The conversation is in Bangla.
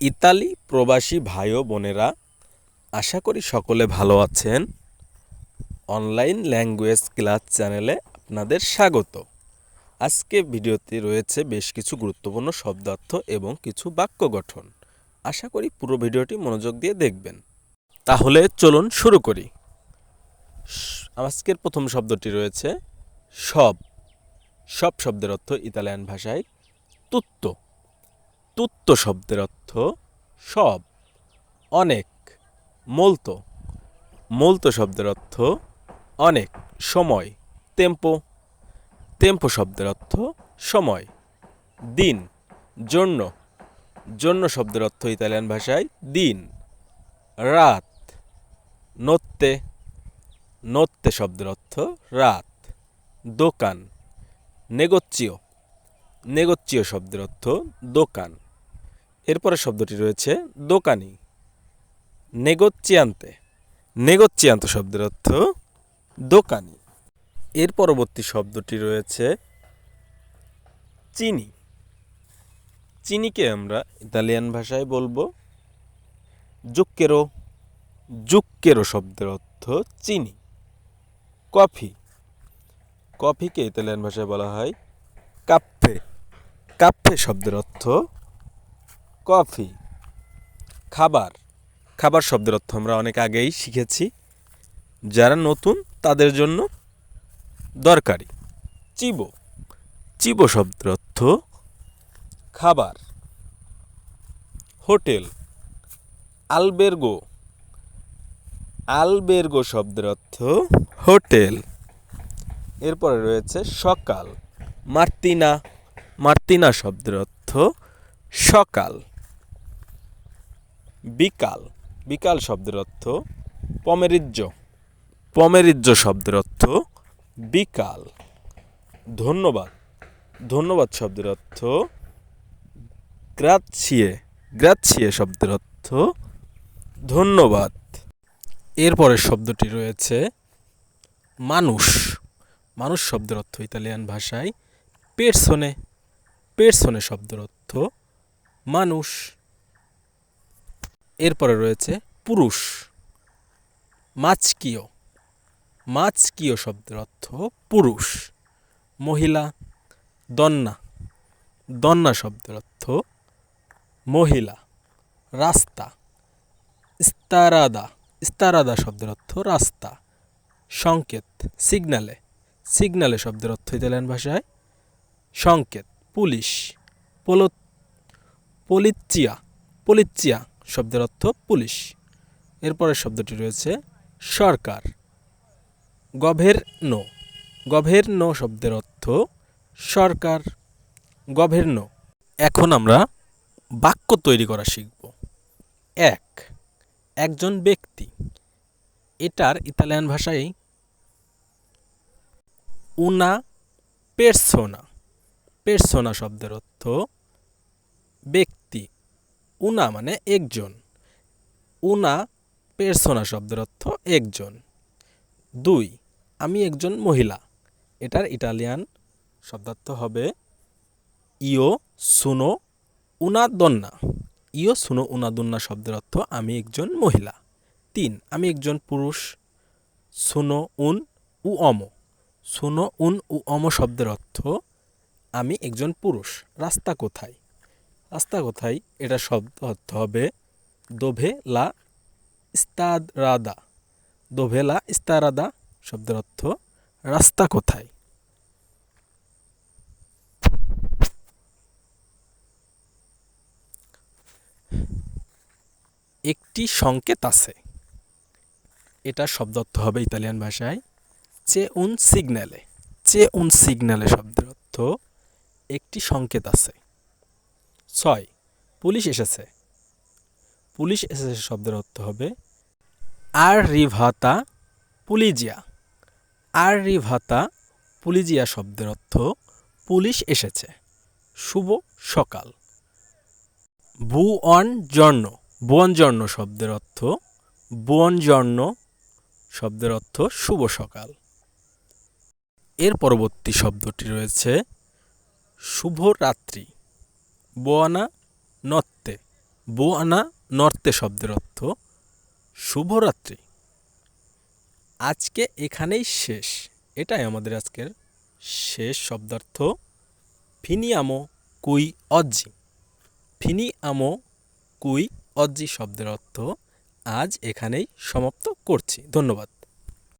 ইতালি প্রবাসী ভাই ও বোনেরা, আশা করি সকলে ভালো আছেন। অনলাইন ল্যাঙ্গুয়েজ ক্লাস চ্যানেলে আপনাদের স্বাগত। আজকে ভিডিওতে রয়েছে বেশ কিছু গুরুত্বপূর্ণ শব্দার্থ এবং কিছু বাক্য গঠন। আশা করি পুরো ভিডিওটি মনোযোগ দিয়ে দেখবেন। তাহলে চলুন শুরু করি। আজকের প্রথম শব্দটি রয়েছে, সব। সব শব্দের অর্থ ইতালিয়ান ভাষায় তুত্ত তুত্ত শব্দের অর্থ সব। অনেক, মলতো। মলতো শব্দের অর্থ অনেক, সময়। টেম্পো। টেম্পো শব্দের অর্থ সময়। দিন, জন্য। জন্য শব্দের অর্থ ইতালিয়ান ভাষায় দিন। রাত, নত্তে। নত্তে শব্দের অর্থ রাত। দোকান নেগোচিও নেগোচিও শব্দের অর্থ দোকান। এরপরে শব্দটি রয়েছে দোকানি। নেগোচিয়ান্তে। নেগোচিয়ান্ত শব্দের অর্থ দোকানি। এর পরবর্তী শব্দটি রয়েছে চিনি। চিনিকে আমরা ইতালিয়ান ভাষায় বলব জুক্কেরো। জুক্কেরো শব্দের অর্থ চিনি। কফি। কফিকে ইতালিয়ান ভাষায় বলা হয় কাপ্পে। কাপ্পে শব্দের অর্থ কফি, খাবার। খাবার শব্দের অর্থ আমরা অনেক আগেই শিখেছি। যারা নতুন, তাদের জন্য দরকারি। চিবো। চিবো শব্দের অর্থ খাবার। হোটেল। আলবের্গো। আলবের্গো শব্দের অর্থ হোটেল। এরপরে রয়েছে সকাল। মার্তিনা। মার্তিনা শব্দের অর্থ সকাল। বিকাল। বিকাল শব্দের অর্থ পমেরিজ্য পমেরিজ্য শব্দের অর্থ বিকাল। ধন্যবাদ। ধন্যবাদ শব্দের অর্থ গ্রাছিয়ে গ্রাছিয়ে শব্দের অর্থ ধন্যবাদ। এরপরের শব্দটি রয়েছে মানুষ। মানুষ শব্দের অর্থ ইতালিয়ান ভাষায় পেরসনে। পেরসনে শব্দের অর্থ মানুষ। এরপরে রয়েছে পুরুষ। মাছকিয় মাছকীয় শব্দের অর্থ পুরুষ। মহিলা, দন্না। দন্না শব্দের অর্থ মহিলা। রাস্তা। ইস্তারাদা। ইস্তারাদা শব্দের অর্থ রাস্তা। সংকেত। সিগনালে। সিগনালে শব্দের অর্থ ইতালিয়ান ভাষায় সংকেত। পুলিশ। পোলো পলিচিয়া। পলিচিয়া। শব্দের অর্থ পুলিশ। এরপরের শব্দটি রয়েছে সরকার। গভের নো। গভের নো শব্দের অর্থ সরকার। গভের নো। এখন আমরা বাক্য তৈরি করা শিখব। এক। একজন ব্যক্তি। এটার ইতালিয়ান ভাষায় উনা পেরসোনা পেরসোনা শব্দের অর্থ ব্যক্তি। উনা মানে একজন। উনা পেরসোনা শব্দের অর্থ একজন। দুই, আমি একজন মহিলা। এটার ইটালিয়ান শব্দার্থ হবে ইও সুনো উনা দন্না। ইও সুনো উনা দন্না শব্দের অর্থ আমি একজন মহিলা। তিন, আমি একজন পুরুষ। সুনো উন উ অম। সুনো উন উ অম শব্দের অর্থ আমি একজন পুরুষ। রাস্তা কোথায়? রাস্তা কোথায়? এটা শব্দ অর্থ হবে। দোভে লা ইস্তাদ রাদা দোভে লা ইস্তারাদা শব্দের অর্থ রাস্তা কোথায়? একটি সংকেত আছে। এটা শব্দ অর্থ হবে ইতালিয়ান ভাষায় চে উন সিগন্যালে। চে উন সিগন্যালে শব্দের অর্থ একটি সংকেত আছে। ছয়। পুলিশ এসেছে। পুলিশ এসেছে শব্দের অর্থ হবে আর রিভাতা পুলিজিয়া। আর রিভাতা পুলিজিয়া শব্দের অর্থ পুলিশ এসেছে। শুভ সকাল। ভু অন জর্ণ বুয়ন জর্ণ শব্দের অর্থ বুয়ন জর্ণ শব্দের অর্থ শুভ সকাল। এর পরবর্তী শব্দটি রয়েছে শুভ রাত্রি বোয়ানা নত্তে বোয়ানা নর্তে শব্দের অর্থ শুভরাত্রি। আজকে এখানেই শেষ। এটাই আমাদের আজকের শেষ শব্দার্থ। ফিনিয়ামো কুই অজ্জি। ফিনিয়ামো কুই অজ্জি শব্দের অর্থ আজ এখানেই সমাপ্ত করছি। ধন্যবাদ।